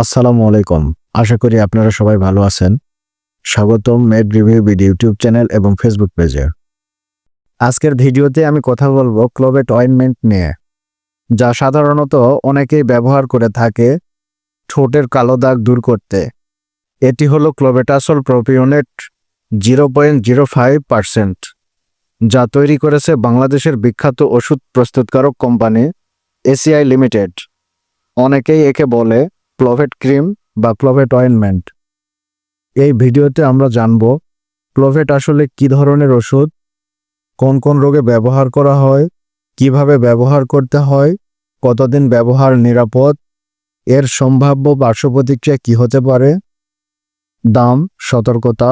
আসসালামু আলাইকুম। আশা করি আপনারা সবাই ভালো আছেন। স্বাগতম মেড রিভিউ বিড ইউটিউব চ্যানেল এবং ফেসবুক পেজে। আজকের ভিডিওতে আমি কথা বলব ক্লোবেট অয়েনমেন্ট নিয়ে, যা সাধারণত অনেকেই ব্যবহার করে থাকে ঠোঁটের কালো দাগ দূর করতে। এটি হলো clobetasol propionate zero point zero five percent, যা তৈরি করেছে বাংলাদেশের বিখ্যাত ওষুধ প্রস্তুতকারক কোম্পানি এসিআই লিমিটেড। অনেকেই একে বলে ক্লোভেট ক্রিম বা ক্লোভেট অয়েনমেন্ট এই ভিডিওতে আমরা জানব ক্লোভেট আসলে কি ধরনের ওষুধ, কোন কোন রোগে ব্যবহার করা হয়, কীভাবে ব্যবহার করতে হয়, কতদিন ব্যবহার নিরাপদ, এর সম্ভাব্য পার্শ্ব প্রতিক্রিয়া কী হতে পারে, দাম, সতর্কতা,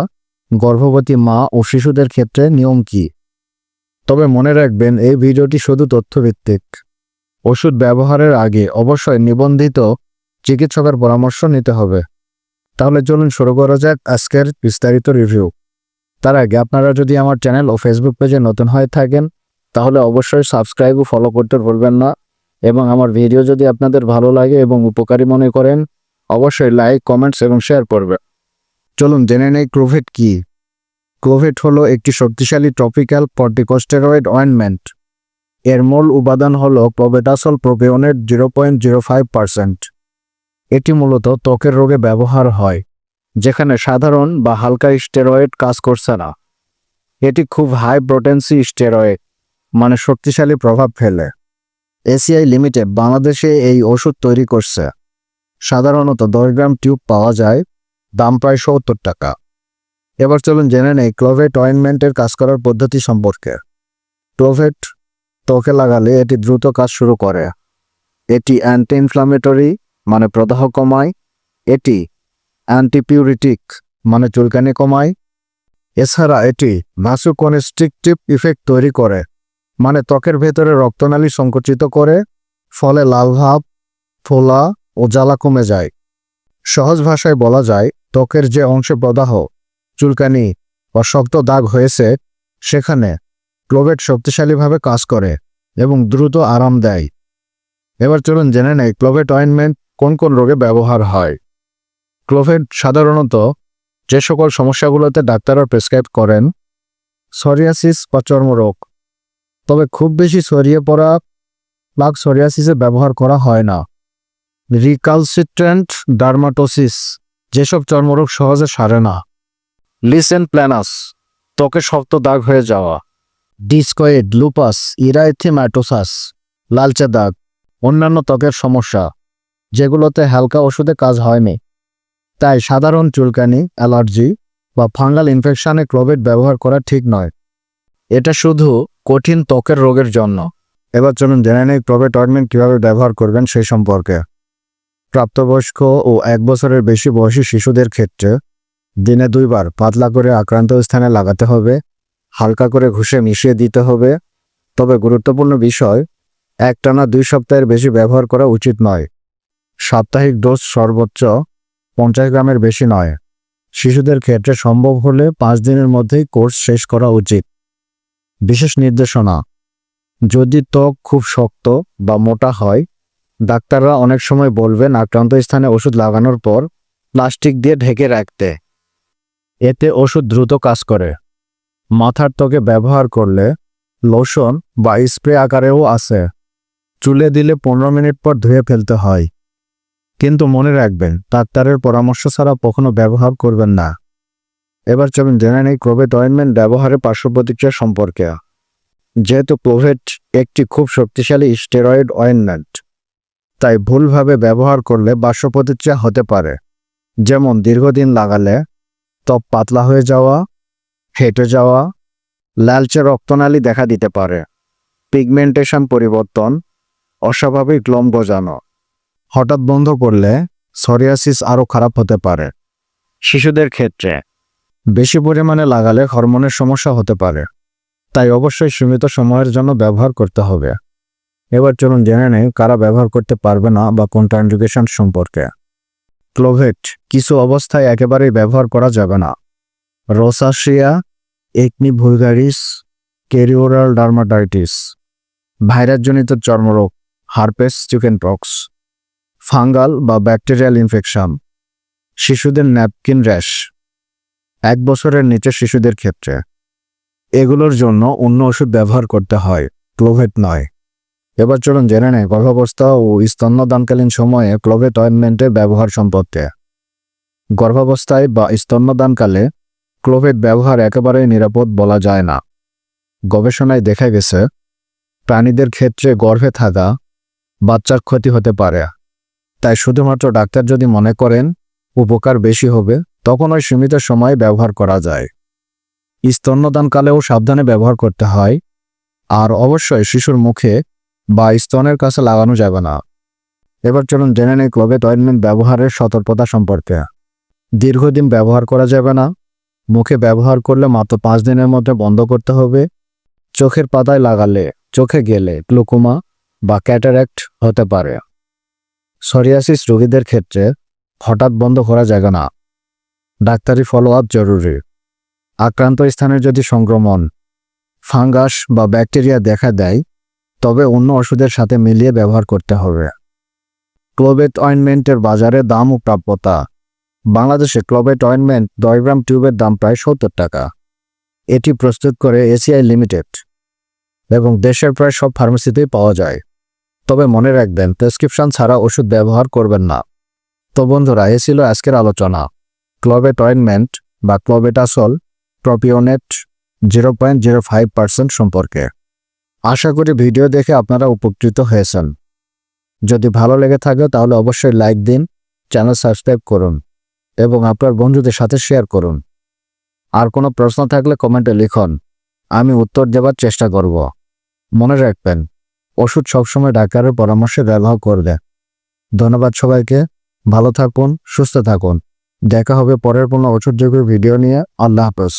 গর্ভবতী মা ও শিশুদের ক্ষেত্রে নিয়ম কি। তবে মনে রাখবেন, এই ভিডিওটি শুধু তথ্যভিত্তিক। ওষুধ ব্যবহারের আগে অবশ্যই নিবন্ধিত চিকিৎসকের পরামর্শ নিতে হবে। তাহলে চলুন শুরু করা যাক আজকের বিস্তারিত রিভিউ তার আগে আপনারা যদি আমার চ্যানেল ও ফেসবুক পেজে নতুন হয়ে থাকেন, তাহলে অবশ্যই সাবস্ক্রাইব ও ফলো করতে ভুলবেন না এবং আমার ভিডিও যদি আপনাদের ভালো লাগে এবং উপকারী মনে করেন, অবশ্যই লাইক কমেন্টস এবং শেয়ার করবে চলুন জেনে নেই ক্লোভেট কি। ক্লোভেট হলো একটি শক্তিশালী ট্রপিক্যাল কর্টিকোস্টেরয়েড অয়েনমেন্ট এর মূল উপাদান হল clobetasol propionate zero point zero five percent এটি মূলত ত্বকের রোগে ব্যবহার হয়, যেখানে সাধারণ বা হালকা স্টেরয়েড কাজ করছে না। এটি খুব হাই প্রোটেন্সি স্টেরয়েড মানে শক্তিশালী প্রভাব ফেলে। এসিআই লিমিটেড বাংলাদেশে এই ওষুধ তৈরি করছে। সাধারণত দশ গ্রাম টিউব পাওয়া যায়, দাম প্রায় সত্তর টাকা। এবার চলুন জেনে নেই ক্লোভেট অয়েনমেন্টের কাজ করার পদ্ধতি সম্পর্কে। ক্লোভেট ত্বকে লাগালে এটি দ্রুত কাজ শুরু করে। এটি অ্যান্টি ইনফ্লামেটরি মানে প্রদাহ কমায়, এটি অ্যান্টিপিউরিটিক মানে চুলকানি কমায়, এছাড়া এটি ভাসোকনস্ট্রিকটিভ ইফেক্ট তৈরি করে মানে ত্বকের ভেতরে রক্তনালী সংকুচিত করে, ফলে লাল ভাব, ফোলা ও জ্বালা কমে যায়। সহজ ভাষায় বলা যায়, ত্বকের যে অংশে প্রদাহ, চুলকানি বা শক্ত দাগ হয়েছে, সেখানে ক্লোভেট শক্তিশালীভাবে কাজ করে এবং দ্রুত আরাম দেয়। এবার চলুন জেনে নেই, ক্লোভেট অয়েনমেন্ট কোন কোন রোগে ব্যবহার হয়। ক্লোভেট সাধারণত যে সকল সমস্যাগুলোতে ডাক্তাররা প্রেসক্রাইব করেন, সরিয়াসিস বা চর্মরোগ। তবে খুব বেশি ছড়িয়ে পড়া প্লাগ সরিয়াসিসে ব্যবহার করা হয় না। রিকালসিট্রেন্ট ডার্মাটোসিস যেসব চর্মরোগ সহজে সারে না। লিসেন প্ল্যানাস, ত্বকে শক্ত দাগ হয়ে যাওয়া। ডিসকয়েড, লুপাস ইরাইথিম্যাটোসাস লালচে দাগ, অন্যান্য ত্বকের সমস্যা। যেগুলোতে হালকা ওষুধে কাজ হয়নি। তাই সাধারণ চুলকানি, অ্যালার্জি বা ফাঙ্গাল ইনফেকশনে ক্লোভেট ব্যবহার করা ঠিক নয়। এটা শুধু কঠিন ত্বকের রোগের জন্য। এবার চলুন জেনে নেই ক্লোভেট অয়েনমেন্ট কীভাবে ব্যবহার করবেন সেই সম্পর্কে। প্রাপ্তবয়স্ক ও এক বছরের বেশি বয়সী শিশুদের ক্ষেত্রে দিনে দুইবার পাতলা করে আক্রান্ত স্থানে লাগাতে হবে, হালকা করে ঘুষে মিশিয়ে দিতে হবে। তবে গুরুত্বপূর্ণ বিষয়, একটানা দুই সপ্তাহের বেশি ব্যবহার করা উচিত নয়। সাপ্তাহিক ডোজ সর্বোচ্চ পঞ্চাশ গ্রামের বেশি নয়। শিশুদের ক্ষেত্রে সম্ভব হলে পাঁচ দিনের মধ্যেই কোর্স শেষ করা উচিত। বিশেষ নির্দেশনা, যদি ত্বক খুব শক্ত বা মোটা হয়, ডাক্তাররা অনেক সময় বলবেন আক্রান্ত স্থানে ওষুধ লাগানোর পর প্লাস্টিক দিয়ে ঢেকে রাখতে। এতে ওষুধ দ্রুত কাজ করে। মাথার ত্বকে ব্যবহার করলে লোশন বা স্প্রে আকারেও আছে চুলে দিলে পনেরো মিনিট পর ধুয়ে ফেলতে হয়। কিন্তু মনে রাখবেন, ডাক্তারের পরামর্শ ছাড়া কখনো ব্যবহার করবেন না। এবার চলুন জেনে নেই ক্লোভেট অয়েনমেন্ট ব্যবহারের পার্শ্ব প্রতিক্রিয়া সম্পর্কে। যেহেতু ক্লোভেট একটি খুব শক্তিশালী স্টেরয়েড অয়েনমেন্ট তাই ভুলভাবে ব্যবহার করলে পার্শ্ব প্রতিক্রিয়া হতে পারে। যেমন দীর্ঘদিন লাগালে, ত্বক পাতলা হয়ে যাওয়া, ফেটে যাওয়া, লালচে রক্তনালী দেখা দিতে পারে। পিগমেন্টেশন পরিবর্তন, অস্বাভাবিক লোম গজানো। হঠাৎ বন্ধ করলে সরিয়াসিস আরও খারাপ হতে পারে। শিশুদের ক্ষেত্রে। বেশি পরিমাণে লাগালে হরমোনের সমস্যা হতে পারে। তাই অবশ্যই সীমিত সময়ের জন্য ব্যবহার করতে হবে। এবার চলুন জেনে নেই কারা ব্যবহার করতে পারবে না বা কোনটা কন্ট্রাইন্ডিকেশন সম্পর্কে। ক্লোভেট কিছু অবস্থায় একেবারেই ব্যবহার করা যাবে না। রোসাশিয়া একনি ভুলগারিস কেরিওরাল ডার্মাটাইটিস। ভাইরাসজনিত চর্মরোগ হারপেস চিকেন পক্স ফাঙ্গাল বা ব্যাকটেরিয়াল ইনফেকশন, শিশুদের ন্যাপকিন র্যাশ, এক বছরের নিচে শিশুদের ক্ষেত্রে। এগুলোর জন্য অন্য ওষুধ ব্যবহার করতে হয়, ক্লোভেট নয়। এবার চলুন জেনে নেয় গর্ভাবস্থা ও স্তন্যদানকালীন সময়ে ক্লোভেট অয়েনমেন্টের ব্যবহার সম্পর্কে। গর্ভাবস্থায় বা স্তন্যদানকালে ক্লোভেট ব্যবহার একেবারেই নিরাপদ বলা যায় না। গবেষণায় দেখা গেছে, প্রাণীদের ক্ষেত্রে গর্ভে থাকা বাচ্চার ক্ষতি হতে পারে। তাই শুধুমাত্র ডাক্তার যদি মনে করেন উপকার বেশি হবে, তখন ওই সীমিত সময়ে ব্যবহার করা যায়। স্তন্যদানকালেও সাবধানে ব্যবহার করতে হয়। আর অবশ্যই শিশুর মুখে বা স্তনের কাছে লাগানো যাবে না। এবার চলুন জেনে নেই ক্লোভেট অয়েনমেন্ট ব্যবহারের সতর্কতা সম্পর্কে। দীর্ঘদিন ব্যবহার করা যাবে না। মুখে ব্যবহার করলে মাত্র পাঁচ দিনের মধ্যে বন্ধ করতে হবে। চোখের পাতায় লাগালে চোখে গেলে গ্লুকোমা বা ক্যাটারাক্ট হতে পারে। সরিয়াসিস রোগীদের ক্ষেত্রে হঠাৎ বন্ধ করা যাবে না। ডাক্তারি ফলো আপ জরুরি। আক্রান্ত স্থানের যদি সংক্রমণ, ফাঙ্গাস বা ব্যাকটেরিয়া দেখা দেয়, তবে অন্য ওষুধের সাথে মিলিয়ে ব্যবহার করতে হবে। ক্লোবেট অয়েনমেন্টের বাজারে দাম ও প্রাপ্যতা। বাংলাদেশে ক্লোবেট অয়েনমেন্ট দশ গ্রাম টিউবের দাম প্রায় সত্তর টাকা। এটি প্রস্তুত করে এসিআই লিমিটেড এবং দেশের প্রায় সব ফার্মেসিতেই পাওয়া যায়। তবে মনে রাখবেন, প্রেসক্রিপশন ছাড়া ওষুধ ব্যবহার করবেন না। তো বন্ধুরা, এ ছিল আজকের আলোচনা। ক্লোবেট অয়েনমেন্ট বা clobetasol propionate zero point zero five percent সম্পর্কে। আশা করি ভিডিও দেখে আপনারা উপকৃত হয়েছেন। যদি ভালো লেগে থাকে তাহলে অবশ্যই লাইক দিন, চ্যানেল সাবস্ক্রাইব করুন এবং আপনার বন্ধুদের সাথে শেয়ার করুন। আর কোনো প্রশ্ন থাকলে কমেন্টে লিখুন, আমি উত্তর দেওয়ার চেষ্টা করব। মনে রাখবেন ওষুধ সবসময় ডাক্তারের পরামর্শে ব্যবহার করবে। ধন্যবাদ সবাইকে, ভালো থাকুন, সুস্থ থাকুন। দেখা হবে পরের কোনো ওষুধযোগ্য ভিডিও নিয়ে। আল্লাহ হাফেজ।